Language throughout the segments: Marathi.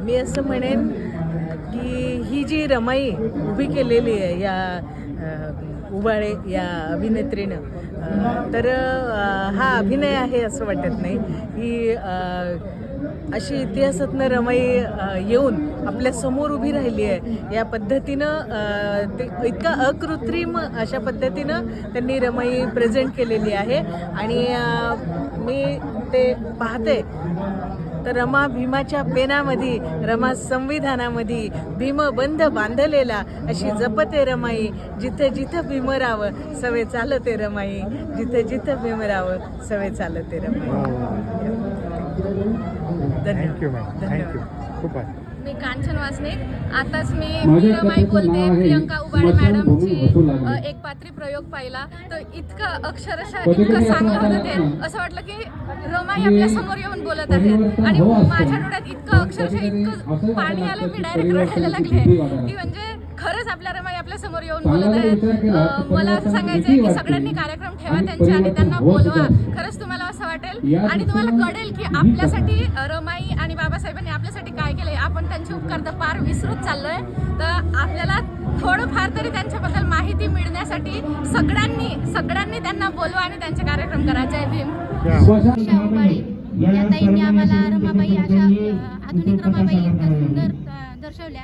मी असं म्हणेन की ही जी रमाई उभी केलेली आहे या उबाळे या अभिनेत्रीनं तर हा अभिनय आहे असं वाटत नाही. ही अशी इतिहासातनं रमाई येऊन आपल्यासमोर उभी राहिली आहे. या पद्धतीनं ते इतकं अकृत्रिम अशा पद्धतीनं त्यांनी रमाई प्रेझेंट केलेली आहे. आणि मी ते पाहते तर रमा भीमाच्या पेनामध्ये रमा संविधानामध्ये भीमबंध बांधलेला अशी जपते रमाई. जिथे जिथं भीमरावं सवे चालते रमाई. जिथे जिथं भीमरावं सवे चालते रमाई. थँक्यू मॅम थँक्यू खूप आहे. मी कांचन वासने आताच मी मीराबाई बोलते प्रियंका उबाडे स्मशानभूमी मॅडमची एक पात्री प्रयोग पाहिला. तर इतकं अक्षरशः इतकं चांगलं होतं ते. असं वाटलं की रमाई आपल्यासमोर येऊन बोलत आहेत आणि हो. माझ्या डोळ्यात इतकं अक्षरशः इतकं पाणी आलं मी डायरेक्ट रडायला लागले. की म्हणजे खरंच आपल्या रमाई आपल्यासमोर येऊन बोलत आहेत मला असं सांगायचं आहे की. सगळ्यांनी कार्यक्रम ठेवा त्यांचे आणि त्यांना बोलवा. खरंच तुम्हाला असं वाटेल. आणि तुम्हाला कळेल की आपल्यासाठी रमाई आणि बाबासाहेबांनी आपल्यासाठी आपण त्यांचे उपकार तर पार विसरत चाललोय. तर आपल्याला थोडंफार तरी त्यांच्याबद्दल माहिती मिळण्यासाठी सगळ्यांनी सगळ्यांनी त्यांना बोलवा आणि त्यांचे कार्यक्रम करा. जय भीम. या. ताईंनी आम्हाला रमाबाई अशा आधुनिक रमाबाई इतक्या सुंदर दर्शवल्या.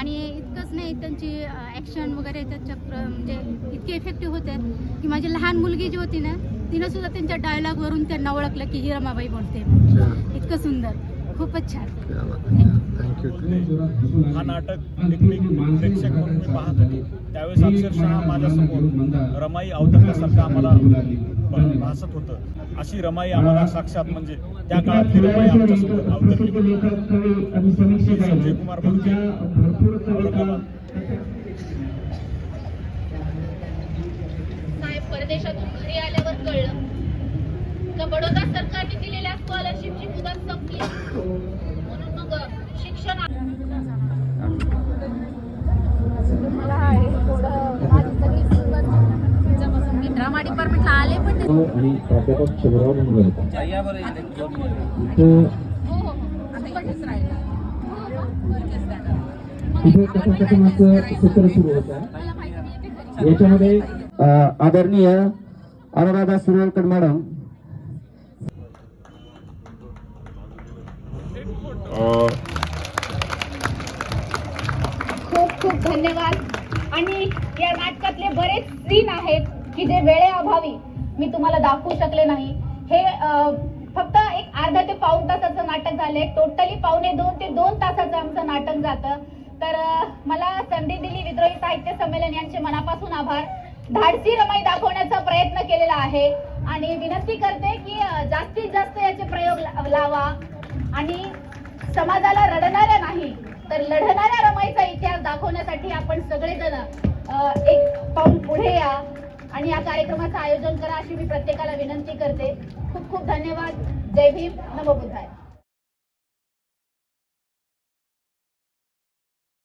आणि इतकंच नाही त्यांची ॲक्शन वगैरे प्र- म्हणजे इतके इफेक्टिव्ह होते की माझी लहान मुलगी जी होती ना तिनं सुद्धा त्यांच्या डायलॉगवरून त्यांना ओळखलं की ही रमाबाई बोलते. इतकं सुंदर. खूपच छान. हा नाटक एक मी प्रेक्षक म्हणून मी पाहत होतो. त्यावेळेस अक्षरशः माझ्यासमोर रमाई अवतरल्यासारखं आम्हाला भासत होतं. अशी रमाई आम्हाला साक्षात म्हणजे त्या काळातली रमाई आमच्यासमोर अवतरली. संजय कुमार साहेब परदेशातून घरी आल्यावर कळलं. का बडोदा सरकारने दिलेल्या स्कॉलरशिपची मुदत ड्रामा डिपार्टमेंटला आले पण आणि प्राध्यापक शिवराव सत्र सुरू होतं याच्यामध्ये आदरणीय अनुराधा सुरवळकर मॅडम. खूप खूप धन्यवाद. आणि या नाटकातले बरेच सीन आहेत. की जे वेळेअभावी मी तुम्हाला दाखवू शकले नाही. हे फक्त एक अर्धा ते पाऊण तासाचं नाटक झाले टोटली पावणे दोन ते दोन तासाचं आमचं नाटक जातं. तर मला संधी दिली विद्रोही साहित्य संमेलन यांचे मनापासून आभार. धाडसी रमाई दाखवण्याचा प्रयत्न केलेला आहे. आणि विनंती करते की जास्तीत जास्त याचे प्रयोग ला- लावा. आणि समाजाला रडणाऱ्या नाही तर लढणाऱ्या रमाईचा इतिहास दाखवण्यासाठी आपण सगळेजण एक आणि या कार्यक्रमाचं आयोजन करा अशी मी प्रत्येकाला विनंती करते. खूप खूप धन्यवाद. जय भीम. नमो बुद्धाय.